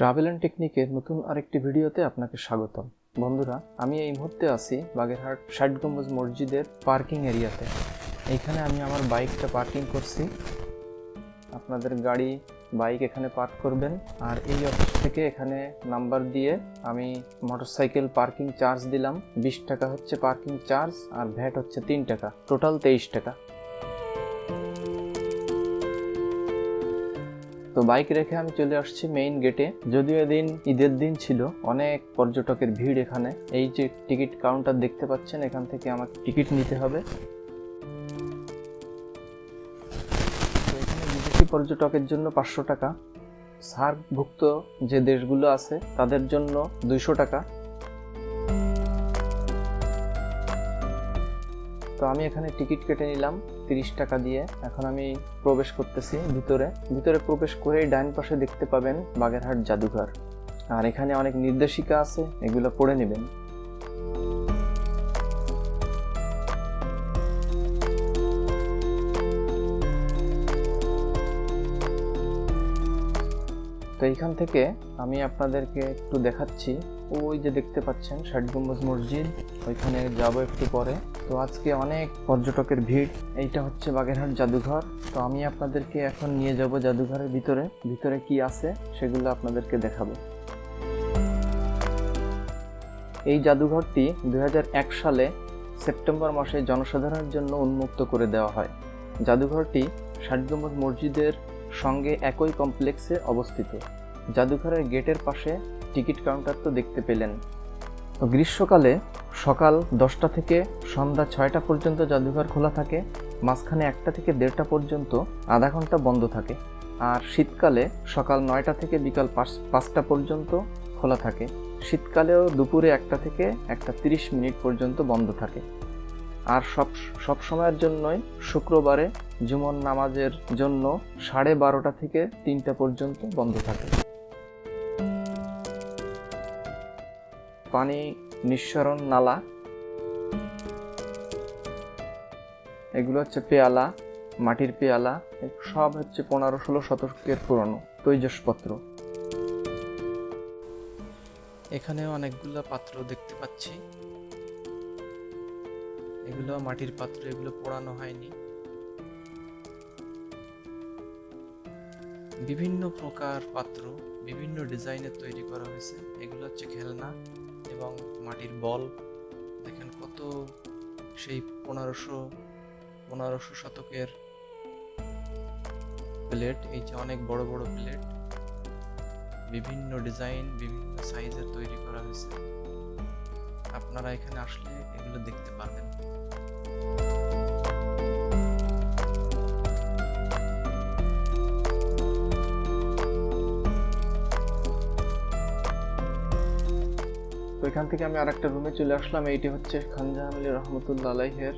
Travel and টেকনিকের নতুন আরেকটি ভিডিওতে আপনাকে স্বাগতম। বন্ধুরা, আমি এই মুহূর্তে আছি বাগেরহাট ষাট গম্বুজ মসজিদের পার্কিং এরিয়াতে। এইখানে আমি আমার বাইকটা পার্কিং করছি। আপনাদের গাড়ি, বাইক এখানে পার্ক করবেন। আর এই অফিস থেকে এখানে নাম্বার দিয়ে আমি মোটরসাইকেল পার্কিং চার্জ দিলাম। বিশ টাকা হচ্ছে পার্কিং চার্জ আর ভ্যাট হচ্ছে তিন টাকা। টোটাল তেইশ টাকা। তো বাইক রেখে আমি চলে আসছি মেইন গেটে যদিও এদিন ঈদের দিন ছিল, অনেক পর্যটকের ভিড় এখানে। এই যে টিকিট কাউন্টার দেখতে পাচ্ছেন, এখান থেকে আমাকে টিকিট নিতে হবে। বিদেশি পর্যটকের জন্য পাঁচশো টাকা। সার্কভুক্ত যে দেশগুলো আছে, তাদের জন্য দুইশো টাকা। তো আমি এখানে টিকিট কেটে নিলাম তিরিশ টাকা দিয়ে। এখন আমি প্রবেশ করতেছি ভিতরে। ভিতরে প্রবেশ করেই ডান পাশে দেখতে পাবেন বাগেরহাট জাদুঘর। আর এখানে অনেক নির্দেশিকা আছে, এগুলো পড়ে নেবেন। তো এইখান থেকে আমি আপনাদেরকে একটু দেখাচ্ছি। ওই যে দেখতে পাচ্ছেন ষাট গম্বুজ মসজিদ, ওইখানে যাব একটু পরে। তো আজকে অনেক পর্যটকের ভিড়। এইটা হচ্ছে বাগেরহাট জাদুঘর। তো আমি আপনাদেরকে এখন নিয়ে যাব জাদুঘরের ভিতরে। ভিতরে কি আছে সেগুলো আপনাদেরকে দেখাবো। এই জাদুঘরটি দু হাজার এক সালে সেপ্টেম্বর মাসে জনসাধারণের জন্য উন্মুক্ত করে দেওয়া হয়। জাদুঘরটি ষাট গম্বুজ মসজিদের সঙ্গে একই কমপ্লেক্সে অবস্থিত। জাদুঘরের গেটের পাশে টিকিট কাউন্টার তো দেখতে পেলেন। তো গ্রীষ্মকালে সকাল দশটা থেকে সন্ধ্যা ছয়টা পর্যন্ত জাদুঘর খোলা থাকে, মাঝখানে একটা থেকে দেড়টা পর্যন্ত আধা ঘণ্টা বন্ধ থাকে, আর শীতকালে সকাল নয়টা থেকে বিকাল পাঁচ, পাঁচটা পর্যন্ত খোলা থাকে। শীতকালেও দুপুরে একটা থেকে একটা তিরিশ মিনিট পর্যন্ত বন্ধ থাকে। আর সব সব সময়ের জন্যই শুক্রবারে জুমন নামাজের জন্য সাড়ে বারোটা থেকে তিনটা পর্যন্ত বন্ধ থাকে। পানি নিঃসরণ নালা। এগুলো হচ্ছে পেয়ালা, মাটির পেয়ালা, সব হচ্ছে পনেরো, ষোলো শতকের পুরনো তৈজসপত্র। এখানে অনেকগুলো পাত্র দেখতে পাচ্ছি। এগুলো মাটির পাত্র, এগুলো পোড়ানো হয়নি। বিভিন্ন প্রকার পাত্র, বিভিন্ন ডিজাইনের তৈরি করা হয়েছে। এগুলো হচ্ছে খেলনা এবং মাটির বল। দেখেন কত সেই পনেরোশো পনেরোশো শতকের প্লেট এই যে অনেক বড় বড় প্লেট বিভিন্ন ডিজাইন বিভিন্ন সাইজের তৈরি করা হয়েছে। আপনারা এখানে আসলে এগুলো দেখতে পারবেন। তো এখান থেকে আমি আরেকটা রুমে চলে আসলাম। এইটি হচ্ছে খানজাহান আলী রহমতুল্লা আলাইহের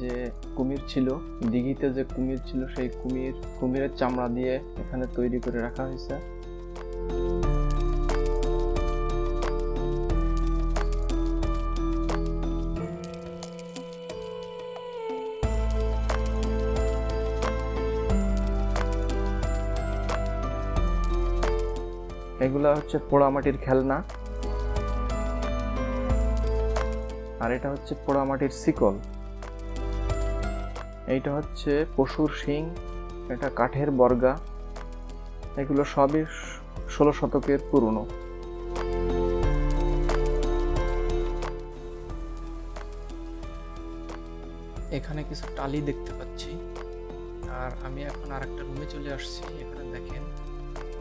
যে কুমির ছিল। দিঘিতে যে কুমির ছিল, সেই কুমির, কুমিরের চামড়া দিয়ে এখানে তৈরি করে রাখা হয়েছে। এগুলা হচ্ছে পোড়ামাটির খেলনা। আর এটা হচ্ছে পোড়ামাটির শিকল। এইটা হচ্ছে পশুর শিং, এটা কাঠের বর্গা। এগুলো সবই ষোলো শতকের পুরনো। এখানে কিছু টালি দেখতে পাচ্ছি। আর আমি এখন আর একটা রুমে চলে আসছি। এখানে দেখেন,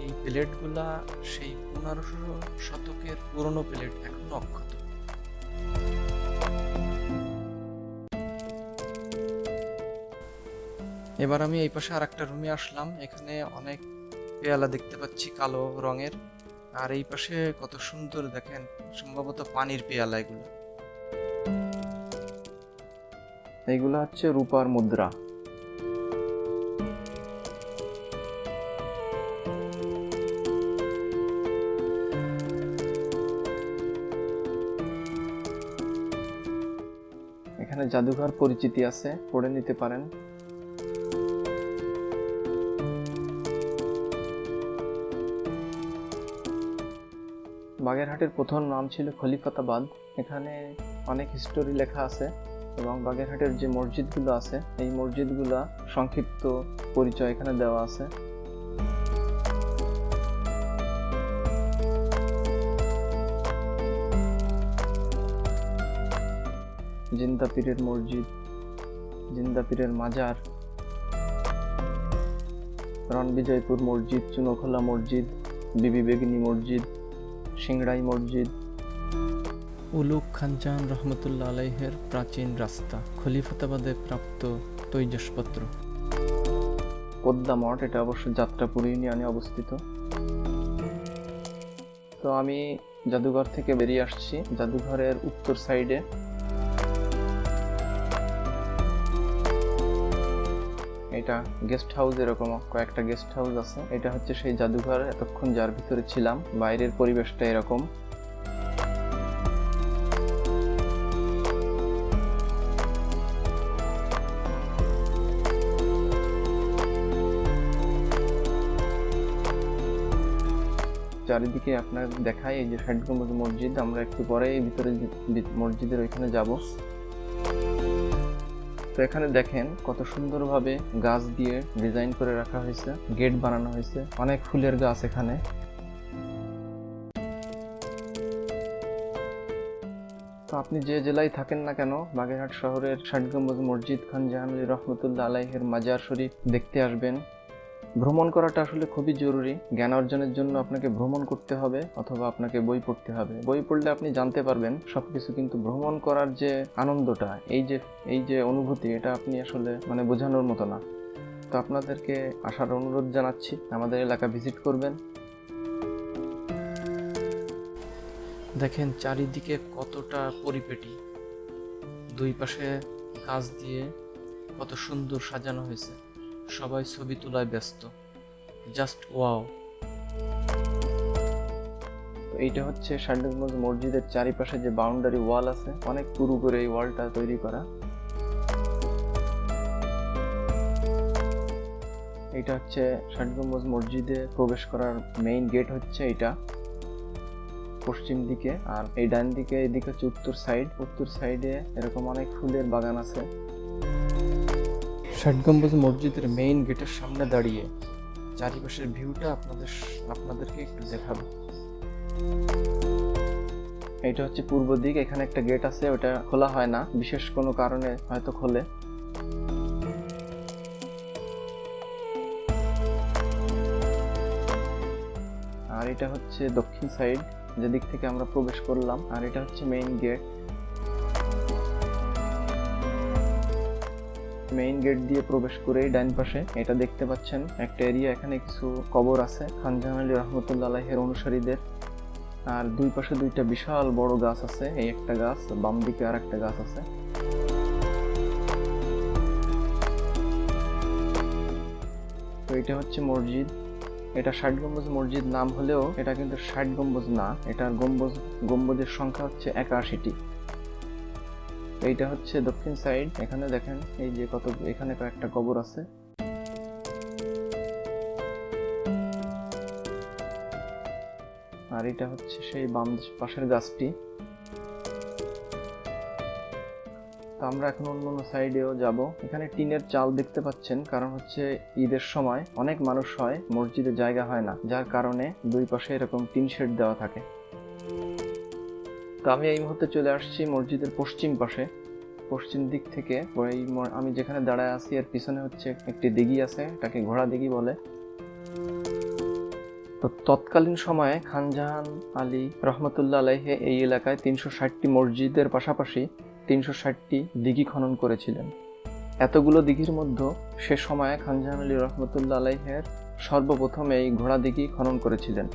এই প্লেটগুলা সেই পনেরোশো শতকের পুরনো প্লেট, এখনও অক্ষত। এবার আমি এই পাশে আর একটা রুমে আসলাম। এখানে অনেক পেয়ালা দেখতে পাচ্ছি কালো রঙের। আর এই পাশে কত সুন্দর দেখেন, সম্ভবত পানির পেয়ালা এগুলো। এইগুলো হচ্ছে রূপার মুদ্রা। এখানে জাদুঘর পরিচিতি আছে, পড়ে নিতে পারেন। বাগেরহাটের প্রথম নাম ছিল খলিফাতাবাদ। এখানে অনেক হিস্টোরি লেখা আছে এবং বাগেরহাটের যে মসজিদগুলো আছে, এই মসজিদগুলো সংক্ষিপ্ত পরিচয় এখানে দেওয়া আছে। জিন্দা পীরের মসজিদ, জিন্দা পীরের মাজার, রণবিজয়পুর মসজিদ, চুনখোলা মসজিদ, বিবি বেগিনী মসজিদ সিংড়াই মসজিদ। উলুক খানজান রহমতুল্লাহ আলাইহের প্রাচীন রাস্তা খলিফাতাবাদে প্রাপ্ত তৈজসপত্র। কোদ্দা মঠ এটা অবশ্য যাত্রাপুর ইউনিয়নে অবস্থিত। তো আমি জাদুঘর থেকে বেরিয়ে আসছি। জাদুঘরের উত্তর সাইডে এটা গেস্ট হাউস এরকম কয়েকটা গেস্ট হাউস আছে। এটা হচ্ছে সেই জাদুঘর এতক্ষণ যার ভিতরে ছিলাম। বাইরের পরিবেশটা এরকম। চারিদিকে আপনার দেখায় এই যে ষাট গম্বুজ মসজিদ। আমরা একটু পরে ভিতরে মসজিদের ওইখানে যাব। তো এখানে দেখেন কত সুন্দরভাবে গাছ দিয়ে ডিজাইন করে রাখা হয়েছে, গেট বানানো হয়েছে, অনেক ফুলের গাছ এখানে। তো আপনি যে জেলায় থাকেন না কেন, বাগেরহাট শহরের ষাটগম্বুজ মসজিদ খান জাহানুল রহমতুল্লাহ আলাইহের মাজার শরীফ দেখতে আসবেন। ভ্রমণ করাটা আসলে খুবই জরুরি। জ্ঞান অর্জনের জন্য আপনাকে ভ্রমণ করতে হবে অথবা আপনাকে বই পড়তে হবে। বই পড়লে আপনি জানতে পারবেন সবকিছু কিন্তু ভ্রমণ করার যে আনন্দটা, এই যে এই যে অনুভূতি, এটা আপনি আসলে মানে বোঝানোর মতো না। তো আপনাদেরকে আসার অনুরোধ জানাচ্ছি। আমাদের এলাকা ভিজিট করবেন। দেখেন চারিদিকে কতটা পরিপেটি। দুই পাশে গাছ দিয়ে কত সুন্দর সাজানো হয়েছে। সবাই ছবি তোলায় ব্যস্ত। Just wow. এইটা হচ্ছে ষাটগঞ্জ মসজিদের চারিপাশে যে বাউন্ডারি ওয়াল আছে, অনেক পুরু করে এই ওয়ালটা তৈরি করা। এটা হচ্ছে ষাট মসজিদে প্রবেশ করার মেইন গেট হচ্ছে এটা পশ্চিম দিকে আর এই ডান দিকে, এদিকে হচ্ছে উত্তর সাইড উত্তর সাইডে এরকম অনেক ফুলের বাগান আছে। ষাট গম্বুজ মসজিদের মেইন গেটের সামনে দাঁড়িয়ে চারিপাশের ভিউটা আপনাদের আপনাদেরকে একটু দেখাবো। এটা হচ্ছে পূর্ব দিক, এখানে একটা গেট আছে, ওটা খোলা হয় না, বিশেষ কোনো কারণে হয়তো খোলে। আর এটা হচ্ছে দক্ষিণ সাইড যেদিক থেকে আমরা প্রবেশ করলাম, আর এটা হচ্ছে মেইন গেট মেইন গেট দিয়ে প্রবেশ করেই ডাইন পাশে এটা দেখতে পাচ্ছেন একটা এরিয়া এখানে কিছু কবর আছে। খানজাহান আলী রহমতুল্লাহ আলাইহের অনুসারীদের। আর দুই পাশে দুইটা বিশাল বড় গাছ আছে, এই একটা গাছ, বাম দিকে আর একটা গাছ আছে। তো এটা হচ্ছে মসজিদ। এটা ষাট গম্বুজ মসজিদ, নাম হলেও এটা কিন্তু ষাট গম্বুজ না, এটার গম্বুজ, গম্বুজের সংখ্যা হচ্ছে একাশিটি। এইটা হচ্ছে দক্ষিণ সাইড। এখানে দেখেন, এই যে কত, এখানে কয়েকটা কবর আছে। আর এটা হচ্ছে সেই বাম পাশের গাছটি। তো আমরা এখন অন্য অন্য সাইডেও যাব। এখানে টিনের চাল দেখতে পাচ্ছেন, কারণ হচ্ছে ঈদের সময় অনেক মানুষ হয়, মসজিদে জায়গা হয় না। যার কারণে দুই পাশে এরকম টিন শেড দেওয়া থাকে। তো আমি এই মুহূর্তে চলে আসছি মসজিদের পশ্চিম পাশে। পশ্চিম দিক থেকে ওই আমি যেখানে দাঁড়ায় আছি, এর পিছনে হচ্ছে একটি দিঘি আছে তাকে ঘোড়া দিঘি বলে। তো তৎকালীন সময়ে খানজাহান আলী রহমতুল্লাহ আলাইহে এই এলাকায় তিনশো ষাটটি মসজিদের পাশাপাশি তিনশো ষাটটি দিঘি খনন করেছিলেন। এতগুলো দিঘির মধ্যে সে সময়ে খানজাহান আলী রহমতুল্লাহ আলাইহের সর্বপ্রথম এই ঘোড়া দিঘি খনন করেছিলেন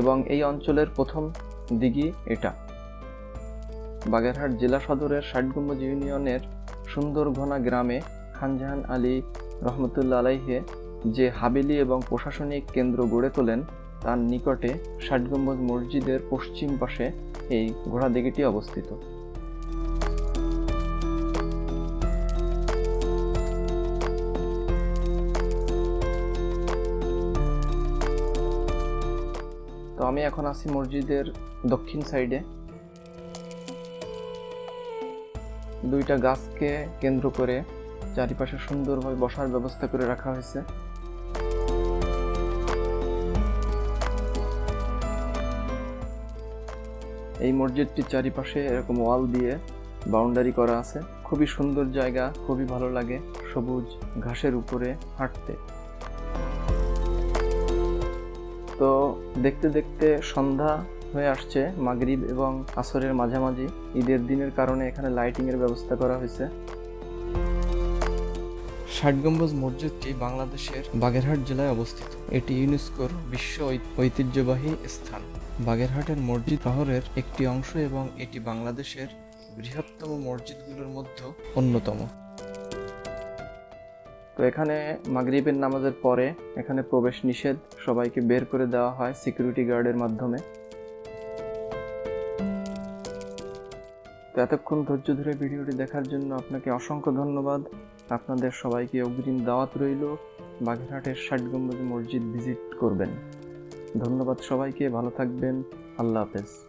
এবং এই অঞ্চলের প্রথম দিঘি এটা। বাগেরহাট জেলা সদরের ষাটগম্বুজ ইউনিয়নের সুন্দরঘনা গ্রামে খানজাহান আলী রহমতুল্লা আলাইহে যে হাবেলি এবং প্রশাসনিক কেন্দ্র গড়ে তোলেন, তার নিকটে ষাটগম্বুজ মসজিদের পশ্চিম পাশে এই ঘোড়াদিঘিটি অবস্থিত। তো আমি এখন আছি মসজিদের দক্ষিণ সাইডে। দুইটা গাছকে কেন্দ্র করে চারিপাশে সুন্দরভাবে বসার ব্যবস্থা করে রাখা হয়েছে। এই মসজিদটির চারিপাশে এরকম ওয়াল দিয়ে বাউন্ডারি করা আছে। খুবই সুন্দর জায়গা, খুবই ভালো লাগে সবুজ ঘাসের উপরে হাঁটতে। তো দেখতে দেখতে সন্ধ্যা হয়ে আসছে মাগরিব এবং আসরের মাঝামাঝি। ঈদের দিনের কারণে এখানে লাইটিং এর ব্যবস্থা করা হয়েছে। ষাট গম্বুজ মসজিদটি বাংলাদেশের বাগেরহাট জেলায় অবস্থিত। এটি ইউনেস্কোর বিশ্ব ঐতিহ্যবাহী স্থান। বাগেরহাটের মসজিদ শহরের একটি অংশ এবং এটি বাংলাদেশের বৃহত্তম মসজিদগুলোর মধ্যে অন্যতম। তো এখানে মাগরিবের নামাজের পরে এখানে প্রবেশ নিষেধ সবাইকে বের করে দেওয়া হয় সিকিউরিটি গার্ডের মাধ্যমে। তো এতক্ষণ ধৈর্য ধরে ভিডিওটি দেখার জন্য আপনাকে অসংখ্য ধন্যবাদ। আপনাদের সবাইকে অগ্রিম দাওয়াত রইল। বাঘেরহাটের ষাট গম্বুজ মসজিদ ভিজিট করবেন। ধন্যবাদ সবাইকে, ভালো থাকবেন। আল্লাহ হাফেজ।